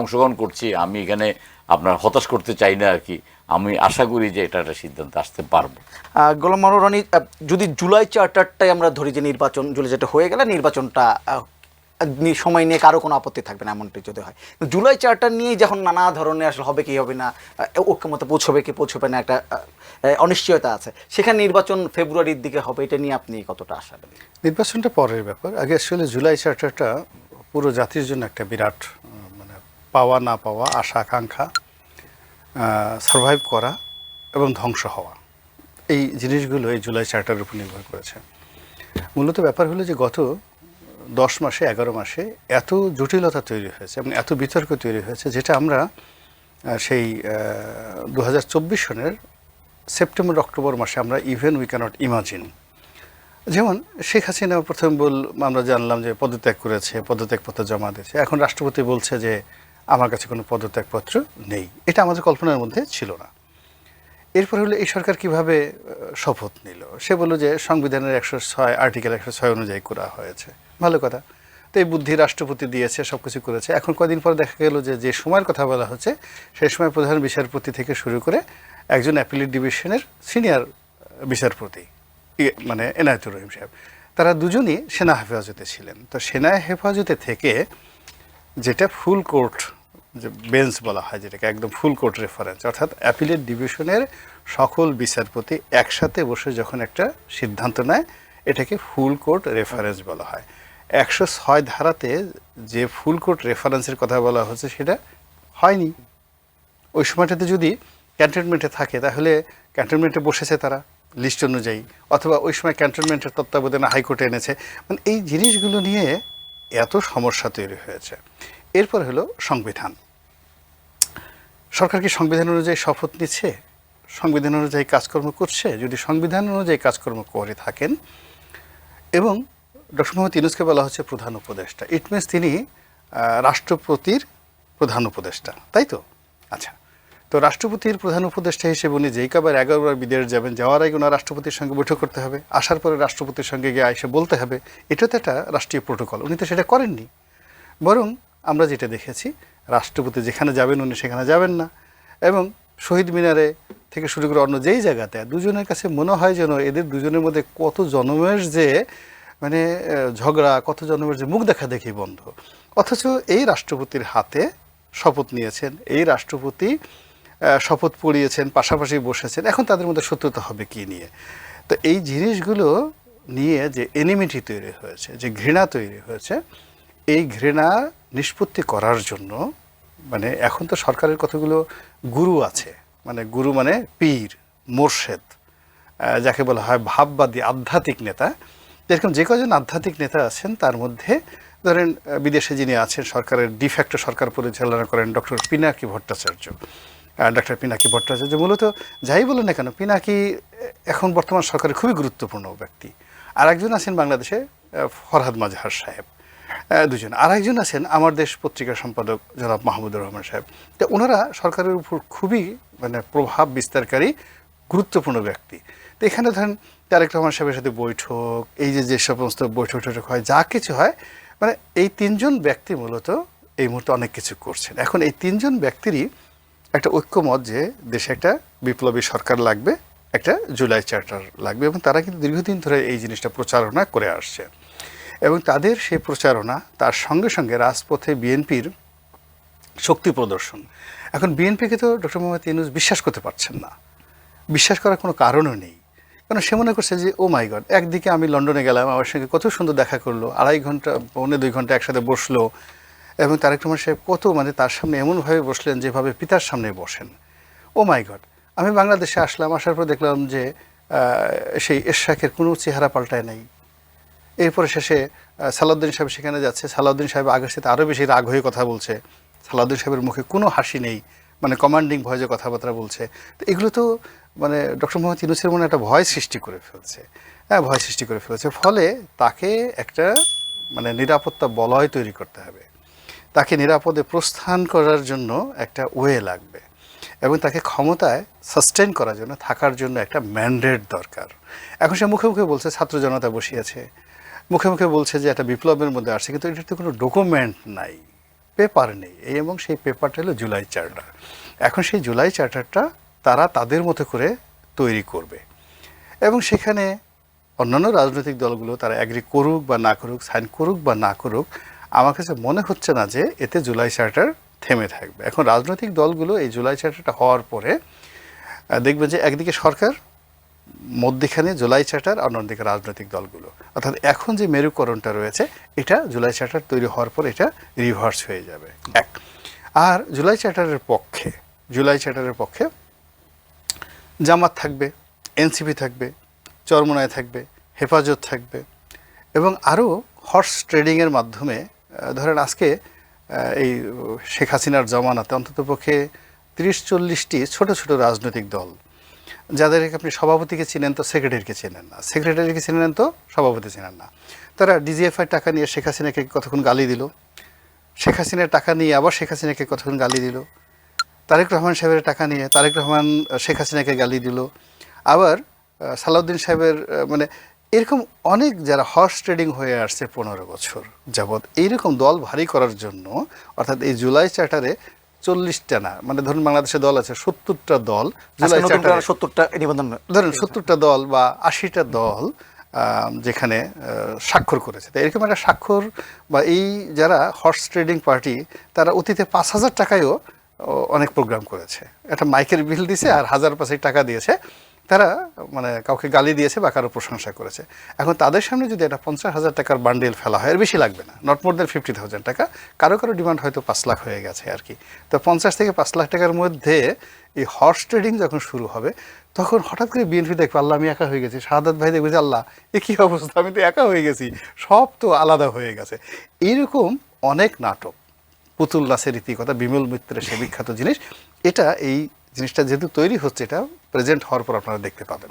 অংশগ্রহণ করছি আমি এখানে আপনার হতাশ করতে চাই না আর কি। আমি আশা করি যে এটা একটা সিদ্ধান্ত আসতে পারব। গোলাম রনি যদি জুলাই চার্টারটাই আমরা ধরি যে নির্বাচন জুলাই যেটা হয়ে গেলে নির্বাচনটা সময় নিয়ে কারও কোনো আপত্তি থাকবে না এমনটি যদি হয়। জুলাই চার্টার নিয়ে যখন নানা ধরনের আসলে হবে কি হবে না ঐক্যমতে পৌঁছবে কি পৌঁছবে না একটা অনিশ্চয়তা আছে। সেখানে নির্বাচন ফেব্রুয়ারির দিকে হবে এটা নিয়ে আপনি কতটা আশাবাদী নির্বাচনটা পরের ব্যাপার। আগে আসলে জুলাই চার্টারটা পুরো জাতির জন্য একটা বিরাট পাওয়া না পাওয়া, আশা, আকাঙ্ক্ষা সার্ভাইভ করা এবং ধ্বংস হওয়া। এই জিনিসগুলো এই জুলাই চার্টারের উপর নির্ভর করেছে। মূলত ব্যাপার হলো যে গত দশ মাসে, এগারো মাসে এত জটিলতা তৈরি হয়েছে এবং এত বিতর্ক তৈরি হয়েছে যেটা আমরা সেই দু হাজার চব্বিশ সনের সেপ্টেম্বর, অক্টোবর মাসে আমরা ইভেন উই ক্যানট ইমাজিন যেমন শেখ হাসিনা প্রথম বল আমরা জানলাম যে পদত্যাগ করেছে, পদত্যাগপত্র জমা দিয়েছে। এখন রাষ্ট্রপতি বলছে যে আমার কাছে কোনো পদত্যাগপত্র নেই। এটা আমাদের কল্পনার মধ্যে ছিল না। এরপর হলো, এই সরকার কীভাবে শপথ নিল? সে বলল যে, সংবিধানের একশো ছয়, আর্টিকেল একশো ছয় অনুযায়ী করা হয়েছে। ভালো কথা। তো এই বুদ্ধি রাষ্ট্রপতি দিয়েছে সব কিছু করেছে। এখন কদিন পর দেখা গেল যে যে সময়ের কথা বলা হচ্ছে সেই সময় প্রধান বিচারপতি থেকে শুরু করে একজন অ্যাপিলেট ডিভিশনের সিনিয়র বিচারপতি মানে এনায়তুর রহিম সাহেব। তারা দুজনই সেনা হেফাজতে ছিলেন। তো সেনা হেফাজতে থেকে যেটা ফুল কোর্ট যে বেঞ্চ বলা হয় যেটাকে, একদম ফুল কোর্ট রেফারেন্স অর্থাৎ অ্যাপিলেট ডিভিশনের সকল বিচারপতি একসাথে বসে যখন একটা সিদ্ধান্ত নেয়, এটাকে ফুল কোর্ট রেফারেন্স বলা হয়। একশো ছয় ধারাতে যে ফুল কোর্ট রেফারেন্সের কথা বলা হচ্ছে, সেটা হয়নি। ওই সময়টাতে যদি ক্যান্টনমেন্টে থাকে, তাহলে ক্যান্টনমেন্টে বসেছে তারা লিস্ট অনুযায়ী, অথবা ওই সময় ক্যান্টনমেন্টের তত্ত্বাবধানে হাইকোর্টে এনেছে। মানে এই জিনিসগুলো নিয়ে এত সমস্যা তৈরি হয়েছে। এরপর হলো সংবিধান। সরকার কি সংবিধান অনুযায়ী শপথ নিচ্ছে? সংবিধান অনুযায়ী কাজকর্ম করছে? যদি সংবিধান অনুযায়ী কাজকর্ম করে থাকেন, এবং ডক্টর মোহাম্মদ ইউনুসকে বলা হচ্ছে প্রধান উপদেষ্টা ইট মিনস তিনি রাষ্ট্রপতির প্রধান উপদেষ্টা, তাই তো? আচ্ছা তো রাষ্ট্রপতির প্রধান উপদেষ্টা হিসেবে উনি যেই কবার এগারোবার বিদেশ যাবেন, যাওয়ার আগে ওনার রাষ্ট্রপতির সঙ্গে বৈঠক করতে হবে, আসার পরে রাষ্ট্রপতির সঙ্গে গিয়ে এসে বলতে হবে এটা তো একটা রাষ্ট্রীয় প্রোটোকল, উনি তো সেটা করেননি। বরং আমরা যেটা দেখেছি, রাষ্ট্রপতি যেখানে যাবেন উনি সেখানে যাবেন না। এবং শহীদ মিনারে থেকে শুরু করে অন্য যেই জায়গাতে, দুজনের কাছে মনে হয় যেন এদের দুজনের মধ্যে কত জন্মের যে মানে ঝগড়া, কত জন্মের যে মুখ দেখা দেখি বন্ধ। অথচ এই রাষ্ট্রপতির হাতে শপথ নিয়েছেন, এই রাষ্ট্রপতি শপথ পড়িয়েছেন, পাশাপাশি বসেছেন, এখন তাদের মধ্যে শত্রুতা হবে কি নিয়ে? তো এই জিনিসগুলো নিয়ে যে এনিমিটি তৈরি হয়েছে, যে ঘৃণা তৈরি হয়েছে, এই ঘৃণা নিষ্পত্তি করার জন্য মানে এখন তো সরকারের কতগুলো গুরু আছে মানে গুরু মানে পীর, মোর্শেদ যাকে বলা হয় ভাববাদী, আধ্যাত্মিক নেতা। এরকম যে কজন আধ্যাত্মিক নেতা আছেন, তার মধ্যে ধরেন বিদেশে যিনি আছেন, সরকারের ডিফ্যাক্টো সরকার পরিচালনা করেন ডক্টর পিনাকি ভট্টাচার্য। ডক্টর পিনাকি ভট্টাচার্য মূলত যাই বলেন না কেন, পিনাকি এখন বর্তমান সরকারের খুবই গুরুত্বপূর্ণ ব্যক্তি। আর একজন আছেন বাংলাদেশে ফরহাদ মাজহার সাহেব। দুজন। আর একজন আছেন আমার দেশ পত্রিকার সম্পাদক জনাব মাহমুদুর রহমান সাহেব। তো ওনারা সরকারের উপর খুবই মানে প্রভাব বিস্তারকারী, গুরুত্বপূর্ণ ব্যক্তি। তো এখানে ধরেন তারেক রহমান সাহেবের সাথে বৈঠক, এই যে যে সমস্ত বৈঠক টৈঠক হয়, যা কিছু হয় মানে এই তিনজন ব্যক্তি মূলত এই মুহূর্তে অনেক কিছু করছেন। এখন এই তিনজন ব্যক্তিরই একটা ঐক্যমত যে দেশে একটা বিপ্লবী সরকার লাগবে, একটা জুলাই চার্টার লাগবে এবং তারা কিন্তু দীর্ঘদিন ধরে এই জিনিসটা প্রচারণা করে আসছে। এবং তাদের সেই প্রচারণা তার সঙ্গে সঙ্গে রাজপথে বিএনপির শক্তি প্রদর্শন। এখন বিএনপিকে তো ডক্টর মোহাম্মদ ইউনুস বিশ্বাস করতে পারছেন না। বিশ্বাস করার কোনো কারণও নেই। কারণ সে মনে করছে যে, ও মাই গড, একদিকে আমি লন্ডনে গেলাম, আমার সঙ্গে কত সুন্দর দেখা করল, আড়াই ঘণ্টা, পৌনে দুই ঘণ্টা একসাথে বসল। এবং তারেক রহমান সাহেব কত মানে তার সামনে এমনভাবে বসলেন যেভাবে পিতার সামনে বসেন। ও মাই গড, আমি বাংলাদেশে আসলাম, আসার পর দেখলাম যে সেই এরশাকের কোনো চেহারা পাল্টায় নাই। এরপরে শেষে সালাউদ্দিন সাহেব সেখানে যাচ্ছে। সালাউদ্দিন সাহেব আগের সাথে আরও বেশি রাগ হয়ে কথা বলছে। সালাউদ্দিন সাহেবের মুখে কোনো হাসি নেই মানে কমান্ডিং ভয়েসে কথাবার্তা বলছে। তো এগুলো তো মানে ডক্টর মোহাম্মদ ইউনুসের মনে একটা ভয় সৃষ্টি করে ফেলছে। হ্যাঁ ভয় সৃষ্টি করে ফেলছে। ফলে তাকে একটা মানে নিরাপত্তা বলয় তৈরি করতে হবে। তাকে নিরাপদে প্রস্থান করার জন্য একটা ওয়ে লাগবে। এবং তাকে ক্ষমতায় সাস্টেন করার জন্য, থাকার জন্য একটা ম্যান্ডেট দরকার। এখন সে মুখে মুখে বলছে, ছাত্র জনতা বসিয়েছে। মুখে মুখে বলছে যে একটা বিপ্লবের মধ্যে আসছে, কিন্তু এটার তো কোনো ডকুমেন্ট নাই পেপার নেই। এই এবং সেই পেপারটা হলো জুলাই চার্টার। এখন সেই জুলাই চার্টারটা তারা তাদের মতো করে তৈরি করবে। এবং সেখানে অন্যান্য রাজনৈতিক দলগুলো, তারা অ্যাগ্রি করুক বা না করুক সাইন করুক বা না করুক, আমার কাছে মনে হচ্ছে না যে এতে জুলাই চার্টার থেমে থাকবে। এখন রাজনৈতিক দলগুলো এই জুলাই চার্টারটা হওয়ার পরে দেখবে যে একদিকে সরকার, মধ্যখানে জুলাই চার্টার আর অন্যদিকে রাজনৈতিক দলগুলো। অর্থাৎ এখন যে মেরুকরণটা রয়েছে, এটা জুলাই চার্টার তৈরি হওয়ার পর এটা রিভার্স হয়ে যাবে। এক। আর জুলাই চার্টারের পক্ষে, জুলাই চার্টারের পক্ষে জামাত থাকবে, এনসিপি থাকবে চরমোনায় থাকবে, হেফাজত থাকবে এবং আরও হর্স ট্রেডিংয়ের মাধ্যমে ধরেন আজকে এই শেখ হাসিনার জমানাতে অন্ততপক্ষে তিরিশ চল্লিশটি ছোট ছোট রাজনৈতিক দল। যাদেরকে আপনি সভাপতিকে চিনেন তো সেক্রেটারিকে চেনেন না। সেক্রেটারিকে চিনেন তো সভাপতি চেনেন না। তারা ডিজিএফআই টাকা নিয়ে শেখ হাসিনাকে কতক্ষণ গালি দিল? শেখ হাসিনার টাকা নিয়ে আবার শেখ হাসিনাকে কতক্ষণ গালি দিল? তারেক রহমান সাহেবের টাকা নিয়ে তারেক রহমান, শেখ হাসিনাকে গালি দিল। আবার সালাউদ্দিন সাহেবের মানে এরকম অনেক যারা হর্স ট্রেডিং হয়ে আসছে পনেরো বছর যাবৎ এইরকম দল ভারী করার জন্য অর্থাৎ এই জুলাই চার্টারে চল্লিশটা না মানে ধরুন বাংলাদেশে দল আছে সত্তরটা দল জুলাই চার্টারে সত্তরটা নিবন্ধন ধরেন সত্তরটা দল বা আশিটা দল যেখানে স্বাক্ষর করেছে। তো এরকম একটা স্বাক্ষর বা এই যারা হর্স ট্রেডিং পার্টি তারা অতীতে পাঁচ হাজার টাকায়ও অনেক প্রোগ্রাম করেছে। একটা মাইকের বিল দিয়েছে আর হাজার পাঁচেক টাকা দিয়েছে। তারা মানে কাউকে গালি দিয়েছে বা কারও প্রশংসা করেছে। এখন তাদের সামনে যদি একটা পঞ্চাশ হাজার টাকার বান্ডেল ফেলা হয়, এর বেশি লাগবে না। Not more than fifty thousand টাকা। কারও কারও ডিমান্ড হয়তো পাঁচ লাখ হয়ে গেছে আর কি। তো পঞ্চাশ থেকে পাঁচ লাখ টাকার মধ্যে এই হর্স ট্রেডিং যখন শুরু হবে, তখন হঠাৎ করে বিএনপি দেখবে, আল্লাহ, আমি একা হয়ে গেছি। শাহাদাত ভাই দেখবে যে, আল্লাহ, এ কী অবস্থা? আমি তো একা হয়ে গেছি। সব তো আলাদা হয়ে গেছে। এইরকম অনেক নাটক। পুতুল নাচের রীতিকথা, বিমল মিত্রের সে বিখ্যাত জিনিস, এটা এই জিনিসটা যেহেতু তৈরি হচ্ছে এটা প্রেজেন্ট হওয়ার পর আপনারা দেখতে পাবেন।